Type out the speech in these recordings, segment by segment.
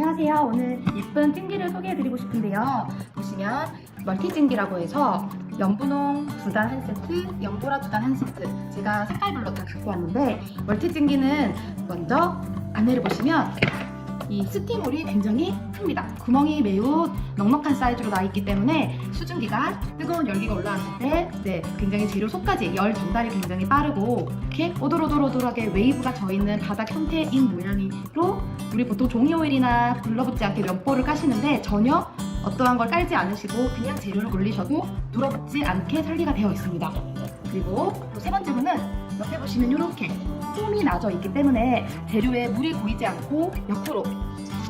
안녕하세요. 오늘 예쁜 찜기를 소개해드리고 싶은데요. 보시면 멀티찜기라고 해서 연분홍 두 단 한 세트, 연보라 두 단 한 세트 제가 색깔별로 다 갖고 왔는데 멀티찜기는 먼저 안내를 보시면 이 스팀홀이 굉장히 큽니다. 구멍이 매우 넉넉한 사이즈로 나 있기 때문에 수증기가 뜨거운 열기가 올라왔을 때 네, 굉장히 재료 속까지 열 전달이 굉장히 빠르고 이렇게 오돌오돌오돌하게 웨이브가 져 있는 바닥 형태인 모양으로 우리 보통 종이 오일이나 불러붙지 않게 면보를 까시는데 전혀 어떠한 걸 깔지 않으시고 그냥 재료를 올리셔도 눌어붙지 않게 설계가 되어 있습니다. 그리고 또 세 번째로는 옆에 보시면 이렇게 폼이 나져 있기 때문에 재료에 물이 고이지 않고 옆으로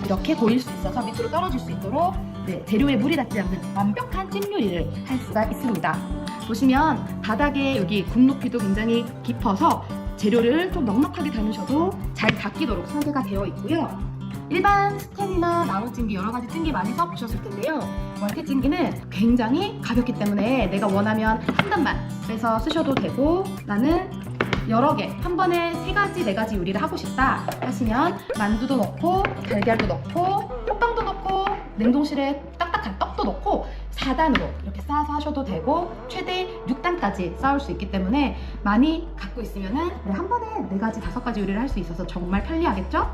이렇게 고일 수 있어서 밑으로 떨어질 수 있도록 네, 재료에 물이 닿지 않는 완벽한 찜 요리를 할 수가 있습니다. 보시면 바닥에 여기 굽 높이도 굉장히 깊어서 재료를 좀 넉넉하게 담으셔도 잘 닦이도록 설계가 되어 있고요. 일반 스텐이나 나무 찜기 여러 가지 찜기 많이 써보셨을 텐데요. 멀티 찜기는 굉장히 가볍기 때문에 내가 원하면 한 단만 빼서 쓰셔도 되고 나는 여러 개, 한 번에 세 가지, 네 가지 요리를 하고 싶다 하시면 만두도 넣고 달걀도 넣고 호빵도 넣고 냉동실에 딱딱한 떡도 넣고 4단으로 이렇게 쌓아서 하셔도 되고 최대 6단까지 쌓을 수 있기 때문에 많이 갖고 있으면은 네, 한 번에 네 가지, 다섯 가지 요리를 할 수 있어서 정말 편리하겠죠?